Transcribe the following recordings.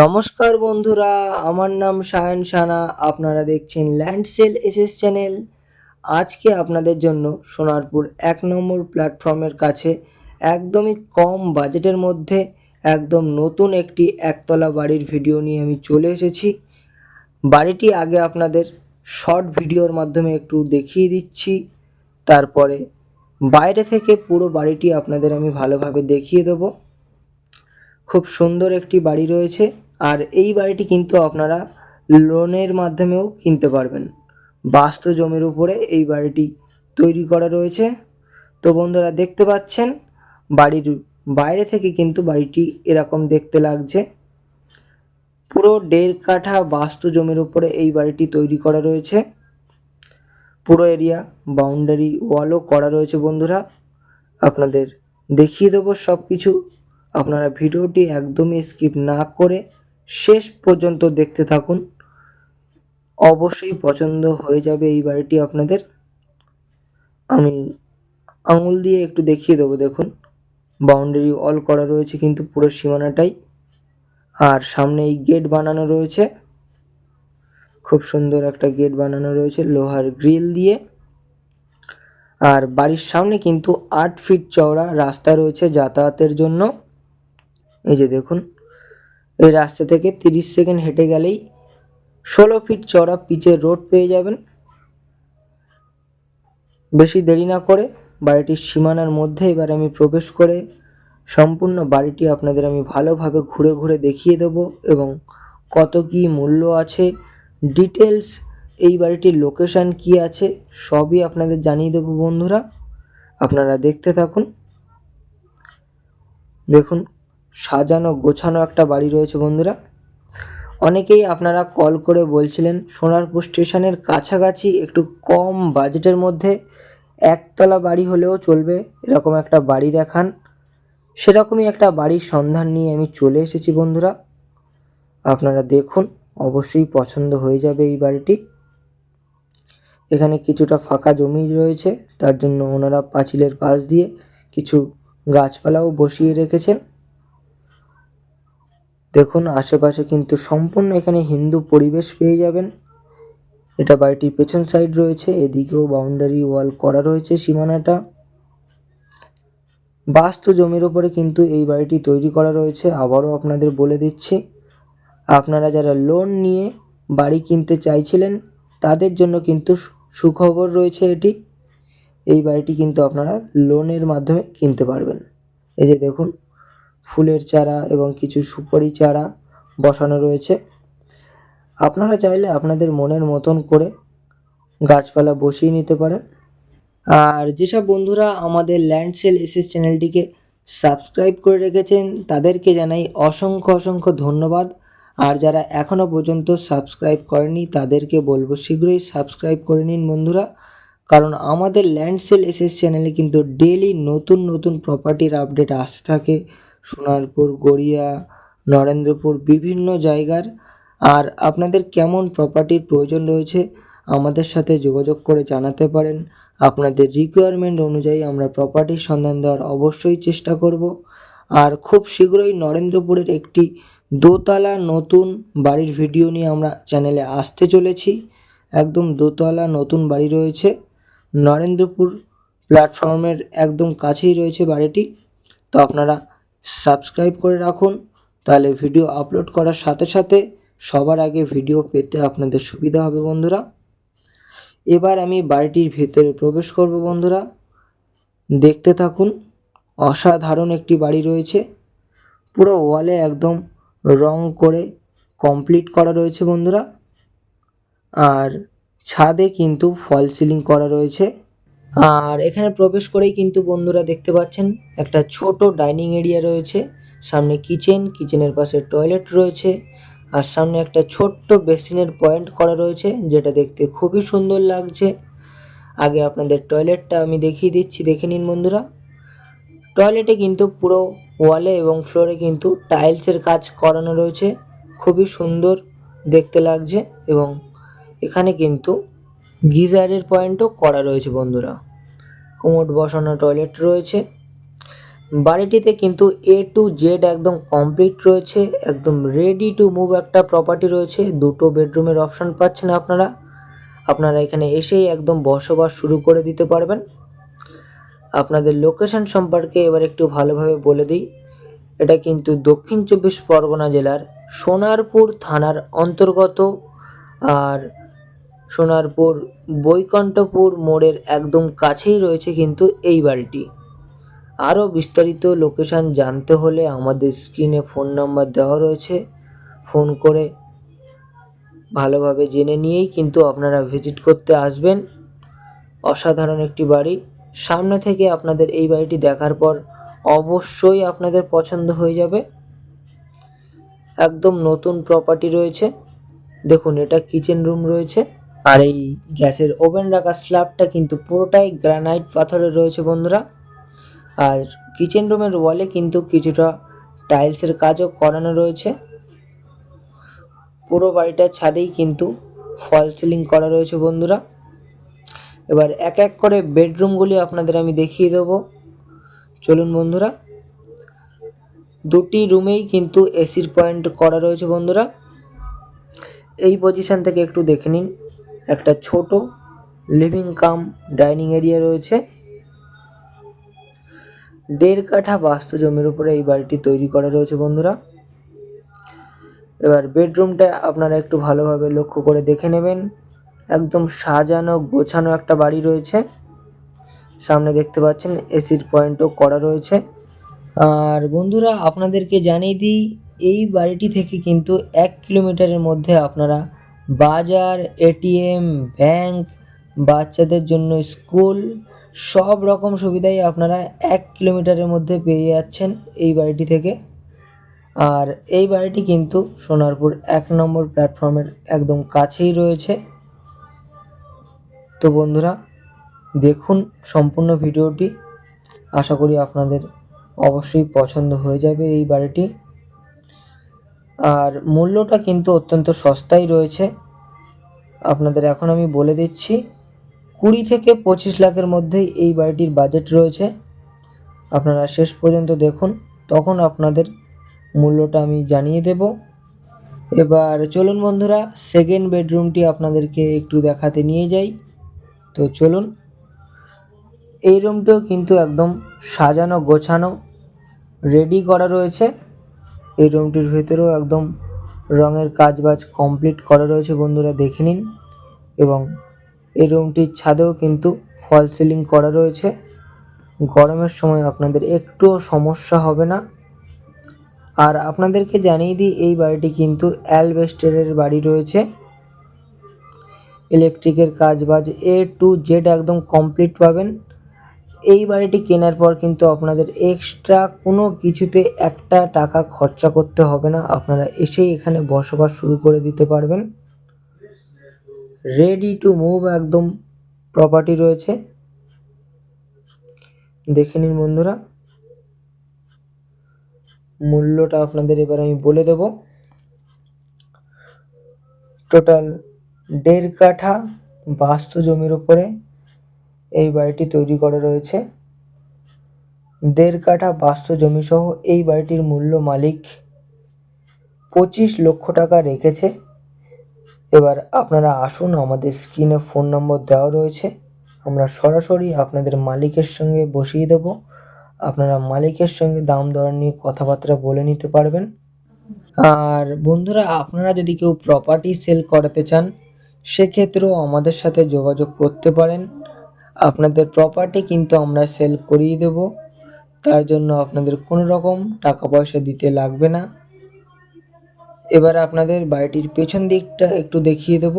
নমস্কার বন্ধুরা, আমার নাম সায়ন সানা, আপনারা দেখছেন ল্যান্ড সেল এসএস চ্যানেল আজকে আপনাদের জন্য সোনারপুর এক নম্বর প্ল্যাটফর্মের কাছে একদমই কম বাজেটের মধ্যে একদম নতুন একটি একতলা বাড়ির ভিডিও নিয়ে আমি চলে এসেছি। বাড়িটি আগে আপনাদের শর্ট ভিডিওর মাধ্যমে একটু দেখিয়ে দিচ্ছি। তারপরে বাইরে থেকে পুরো বাড়িটি আপনাদের আমি ভালোভাবে দেখিয়ে দেবো। খুব সুন্দর একটি বাড়ি রয়েছে। আর এই বাড়িটি কিন্তু আপনারা লোনের মাধ্যমেও কিনতে পারবেন। বাস্তু জমির উপরে এই বাড়িটি তৈরি করা রয়েছে। তো বন্ধুরা, দেখতে পাচ্ছেন, বাড়ির বাইরে থেকে কিন্তু বাড়িটি এরকম দেখতে লাগছে। পুরো দেড় কাঠা বাস্তু জমির উপরে এই বাড়িটি তৈরি করা রয়েছে। পুরো এরিয়া বাউন্ডারি ওয়ালও করা রয়েছে বন্ধুরা। আপনাদের দেখিয়ে দেবো সব কিছু আপনারা ভিডিওটি একদমই স্কিপ না করে শেষ পর্যন্ত দেখতে থাকুন। অবশ্যই পছন্দ হয়ে যাবে এই বাড়িটি আপনাদের। আমি আঙুল দিয়ে একটু দেখিয়ে দেবো, দেখুন। বাউন্ডারি অল করা রয়েছে কিন্তু পুরো সীমানাটাই। আর সামনে এই গেট বানানো রয়েছে। খুব সুন্দর একটা গেট বানানো রয়েছে লোহার গ্রিল দিয়ে। আর বাড়ির সামনে কিন্তু আট ফিট চওড়া রাস্তা রয়েছে যাতায়াতের জন্য। এই যে দেখুন এই রাস্তা থেকে তিরিশ সেকেন্ড হেঁটে গেলেই ষোলো ফিট চড়া পিচের রোড পেয়ে যাবেন। বেশি দেরি না করে বাড়িটির সীমানার মধ্যে এবার আমি প্রবেশ করে সম্পূর্ণ বাড়িটি আপনাদের আমি ভালোভাবে ঘুরে ঘুরে দেখিয়ে দেবো এবং কত কি মূল্য আছে ডিটেলস এই বাড়িটির লোকেশান কি আছে, সবই আপনাদের জানিয়ে দেবো বন্ধুরা। আপনারা দেখতে থাকুন। দেখুন সাজানো, গোছানো একটা বাড়ি রয়েছে বন্ধুরা। অনেকেই আপনারা কল করে বলছিলেন, সোনারপুর স্টেশনের কাছাকাছি একটু কম বাজেটের মধ্যে একতলা বাড়ি হলেও চলবে, এরকম একটা বাড়ি দেখান। সেরকমই একটা বাড়ির সন্ধান নিয়ে আমি চলে এসেছি বন্ধুরা। আপনারা দেখুন, অবশ্যই পছন্দ হয়ে যাবে এই বাড়িটি। এখানে কিছুটা ফাঁকা জমি রয়েছে, তার জন্য ওনারা পাঁচিলের পাশ দিয়ে কিছু গাছপালাও বসিয়ে রেখেছেন। দেখুন, আশেপাশে কিন্তু সম্পূর্ণ এখানে হিন্দু পরিবেশ পেয়ে যাবেন। এটা বাড়িটির পেছন সাইড রয়েছে, এদিকেও বাউন্ডারি ওয়াল করা রয়েছে সীমানাটা। বাস্তু জমির ওপরে কিন্তু এই বাড়িটি তৈরি করা রয়েছে, আবারও আপনাদের বলে দিচ্ছি। আপনারা যারা লোন নিয়ে বাড়ি কিনতে চাইছিলেন, তাদের জন্য কিন্তু সুখবর রয়েছে এটি। এই বাড়িটি কিন্তু আপনারা লোনের মাধ্যমে কিনতে পারবেন। এই যে দেখুন ফুলের চারা এবং কিছু সুপারি চারা বসানো রয়েছে। আপনারা চাইলে আপনাদের মনের মতন করে গাছপালা বসিয়ে নিতে পারেন। আর যেসব বন্ধুরা আমাদের ল্যান্ড সেল এসএস চ্যানেলটিকে সাবস্ক্রাইব করে রেখেছেন, তাদেরকে জানাই অসংখ্য অসংখ্য ধন্যবাদ। আর যারা এখনও পর্যন্ত সাবস্ক্রাইব করেনি তাদেরকে বলব শীঘ্রই সাবস্ক্রাইব করে নিন বন্ধুরা। কারণ আমাদের ল্যান্ড সেল এসএস চ্যানেলে কিন্তু ডেলি নতুন নতুন প্রপার্টির আপডেট আসতে থাকে। সোনারপুর, গড়িয়া, নরেন্দ্রপুর বিভিন্ন জায়গার। আর আপনাদের কেমন প্রপার্টির প্রয়োজন রয়েছে আমাদের সাথে যোগাযোগ করে জানাতে পারেন। আপনাদের রিকোয়ারমেন্ট অনুযায়ী আমরা প্রপার্টির সন্ধান দেওয়ার অবশ্যই চেষ্টা করব। আর খুব শীঘ্রই নরেন্দ্রপুরের একটি দোতলা নতুন বাড়ির ভিডিও নিয়ে আমরা চ্যানেলে আসতে চলেছি। একদম দোতলা নতুন বাড়ি রয়েছে। নরেন্দ্রপুর প্ল্যাটফর্মের একদম কাছেই রয়েছে বাড়িটি। তো আপনারা সাবস্ক্রাইব করে রাখুন, তাহলে ভিডিও আপলোড করার সাথে সাথে সবার আগে ভিডিও পেতে আপনাদের সুবিধা হবে বন্ধুরা। এবার আমি বাড়িটির ভেতরে প্রবেশ করব বন্ধুরা। দেখতে থাকুন, অসাধারণ একটি বাড়ি রয়েছে। পুরো ওয়ালে একদম রং করে কমপ্লিট করা রয়েছে বন্ধুরা। আর ছাদে কিন্তু ফল সিলিং করা রয়েছে। আর এখানে প্রবেশ করেই কিন্তু বন্ধুরা দেখতে পাচ্ছেন একটা ছোট ডাইনিং এরিয়া রয়েছে। সামনে কিচেন, কিচেনের পাশে টয়লেট রয়েছে আর সামনে একটা ছোট্ট বেসিনের পয়েন্ট করা রয়েছে যেটা দেখতে খুবই সুন্দর লাগছে। আগে আপনাদের টয়লেটটা আমি দেখিয়ে দিচ্ছি, দেখে নিন বন্ধুরা। টয়লেটে কিন্তু পুরো ওয়ালে এবং ফ্লোরে কিন্তু টাইলসের কাজ করানো রয়েছে। খুবই সুন্দর দেখতে লাগছে এবং এখানে কিন্তু গিজারের পয়েন্টও করা রয়েছে বন্ধুরা। কোমোড বসানো টয়লেট রয়েছে। বাড়িটিতে কিন্তু এ টু জেড একদম কমপ্লিট রয়েছে, একদম রেডি টু মুভ একটা প্রপার্টি রয়েছে। দুটো বেডরুমের অপশন পাচ্ছেন আপনারা। আপনারা এখানে এসেই একদম বসবাস শুরু করে দিতে পারবেন। আপনাদের লোকেশন সম্পর্কে এবার একটু ভালোভাবে বলে দিই। এটা কিন্তু দক্ষিণ চব্বিশ পরগনা জেলার সোনারপুর থানার অন্তর্গত। আর সোনারপুর, বৈকণ্ঠপুর মোড়ের একদম কাছেই রয়েছে কিন্তু এই বাড়িটি। আরও বিস্তারিত লোকেশান জানতে হলে আমাদের স্ক্রিনে ফোন নাম্বার দেওয়া রয়েছে। ফোন করে ভালোভাবে জেনে নিয়েই কিন্তু আপনারা ভিজিট করতে আসবেন। অসাধারণ একটি বাড়ি। সামনে থেকে আপনাদের এই বাড়িটি দেখার পর অবশ্যই আপনাদের পছন্দ হয়ে যাবে। একদম নতুন প্রপার্টি রয়েছে। দেখুন, এটা কিচেন রুম রয়েছে। আর এই গ্যাসের ওভেন রাখা স্ল্যাবটা কিন্তু পুরোটাই গ্রানাইট পাথরের রয়েছে বন্ধুরা। আর কিচেন রুমের ওয়ালে কিন্তু কিছুটা টাইলসের কাজও করানো রয়েছে। পুরো বাড়িটার ছাদেই কিন্তু ফল সিলিং করা রয়েছে বন্ধুরা। এবার এক এক করে বেডরুমগুলি আপনাদের আমি দেখিয়ে দেবো। চলুন বন্ধুরা। দুটি রুমেই কিন্তু এসির পয়েন্ট করা রয়েছে বন্ধুরা। এই পজিশন থেকে একটু দেখে নিন। একটা ছোট লিভিং কাম ডাইনিং এরিয়া রয়েছে। দেড় কাঠা বাস্তু জমির উপরে এই বাড়িটি তৈরি করা রয়েছে বন্ধুরা। এবার বেডরুমটা আপনারা একটু ভালোভাবে লক্ষ্য করে দেখে নেবেন। একদম সাজানো, গোছানো একটা বাড়ি রয়েছে। সামনে দেখতে পাচ্ছেন এসির পয়েন্টও করা রয়েছে। আর বন্ধুরা, আপনাদেরকে জানিয়ে দিই, এই বাড়িটি থেকে কিন্তু এক কিলোমিটারের মধ্যে আপনারা বাজার এটিএম ব্যাংক, বাচ্চাদের জন্য স্কুল, সব রকম সুবিধাই আপনারা এক কিলোমিটারের মধ্যে পেয়ে যাচ্ছেন এই বাড়িটি থেকে। আর এই বাড়িটি কিন্তু সোনারপুর এক নম্বর প্ল্যাটফর্মের একদম কাছেই রয়েছে। তো বন্ধুরা, দেখুন সম্পূর্ণ ভিডিওটি। আশা করি আপনাদের অবশ্যই পছন্দ হয়ে যাবে এই বাড়িটি। আর মূল্যটা কিন্তু অত্যন্ত সস্তাই রয়েছে। আপনাদের এখন আমি বলে দিচ্ছি, কুড়ি থেকে পঁচিশ লাখের মধ্যেই এই বাড়িটির বাজেট রয়েছে। আপনারা শেষ পর্যন্ত দেখুন, তখন আপনাদের মূল্যটা আমি জানিয়ে দেব। এবার চলুন বন্ধুরা সেকেন্ড বেডরুমটি আপনাদেরকে একটু দেখাতে নিয়ে যাই। তো চলুন, এই রুমটিও কিন্তু একদম সাজানো গোছানো রেডি করা রয়েছে। এই রুমটির ভেতরেও একদম রঙের কাজ বাজ কমপ্লিট করা রয়েছে বন্ধুরা, দেখে নিন। এবং এই রুমটির ছাদেও কিন্তু ফল সিলিং করা রয়েছে। গরমের সময় আপনাদের একটুও সমস্যা হবে না। আর আপনাদেরকে জানিয়ে দিই, এই বাড়িটি কিন্তু অ্যালবেস্টারের বাড়ি রয়েছে। ইলেকট্রিকের কাজ বাজ এ টু জেড একদম কমপ্লিট পাবেন। এই বাড়িটি কেনার পর কিন্তু আপনাদের এক্সট্রা কোনো কিছুতে একটা টাকা খরচা করতে হবে না। আপনারা এসেই এখানে বসবাস শুরু করে দিতে পারবেন। রেডি টু মুভ একদম প্রপার্টি রয়েছে। দেখে নিন বন্ধুরা। মূল্যটা আপনাদের এবার আমি বলে দেব। টোটাল দেড় কাঠা বাস্তু জমির উপরে এই বাড়িটি তৈরি করা রয়েছে। দেড় কাঠা বাস্তু জমি সহ এই বাড়িটির মূল্য মালিক পঁচিশ লক্ষ টাকা রেখেছে। এবার আপনারা আসুন, আমাদের স্ক্রিনে ফোন নম্বর দেওয়া রয়েছে। আমরা সরাসরি আপনাদের মালিকের সঙ্গে বসিয়ে দেব। আপনারা মালিকের সঙ্গে দাম দর নিয়ে কথাবার্তা বলে নিতে পারবেন। আর বন্ধুরা, আপনারা যদি কেউ প্রপার্টি সেল করাতে চান, সেক্ষেত্রেও আমাদের সাথে যোগাযোগ করতে পারেন। আপনাদের প্রপার্টি কিন্তু আমরা সেল করিয়ে দেব। তার জন্য আপনাদের কোনো রকম টাকা পয়সা দিতে লাগবে না। এবার আপনাদের বাড়িটির পেছন দিকটা একটু দেখিয়ে দেব।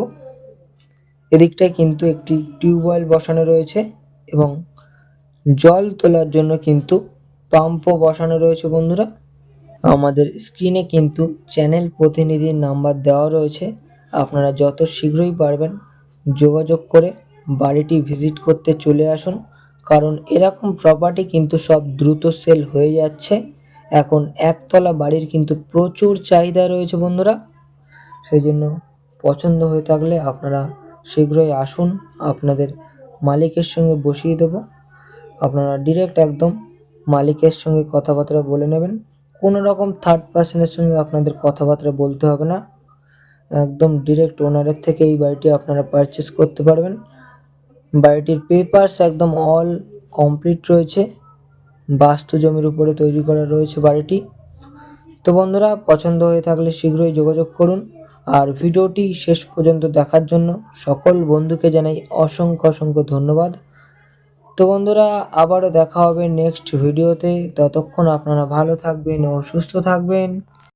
এদিকটায় কিন্তু একটি টিউবওয়েল বসানো রয়েছে এবং জল তোলার জন্য কিন্তু পাম্পও বসানো রয়েছে বন্ধুরা। আমাদের স্ক্রিনে কিন্তু চ্যানেল প্রতিনিধির নাম্বার দেওয়া রয়েছে। আপনারা যত শীঘ্রই পারবেন যোগাযোগ করে বাড়িটি ভিজিট করতে চলে আসুন, কারণ এরকম প্রপার্টি কিন্তু সব দ্রুত সেল হয়ে যাচ্ছে। এখন একতলা বাড়ির কিন্তু প্রচুর চাহিদা রয়েছে বন্ধুরা। সেই জন্য পছন্দ হয়ে থাকলে আপনারা শীঘ্রই আসুন, আপনাদের মালিকের সঙ্গে বসিয়ে দেবো। আপনারা ডিরেক্ট একদম মালিকের সঙ্গে কথাবার্তা বলে নেবেন। কোনো রকম থার্ড পার্সনের সঙ্গে আপনাদের কথাবার্তা বলতে হবে না। একদম ডিরেক্ট ওনারের থেকে এই বাড়িটি আপনারা পারচেস করতে পারবেন। বাড়িটির পেপারস একদম অল কমপ্লিট রয়েছে। বাস্তু জমির উপরে তৈরি করা রয়েছে বাড়িটি। তো বন্ধুরা, পছন্দ হয়ে থাকলে শীঘ্রই যোগাযোগ করুন। আর ভিডিওটি শেষ পর্যন্ত দেখার জন্য সকল বন্ধুকে জানাই অসংখ্য অসংখ্য ধন্যবাদ। তো বন্ধুরা, আবারও দেখা হবে নেক্সট ভিডিওতে ততক্ষণ আপনারা ভালো থাকবেন ও সুস্থ থাকবেন।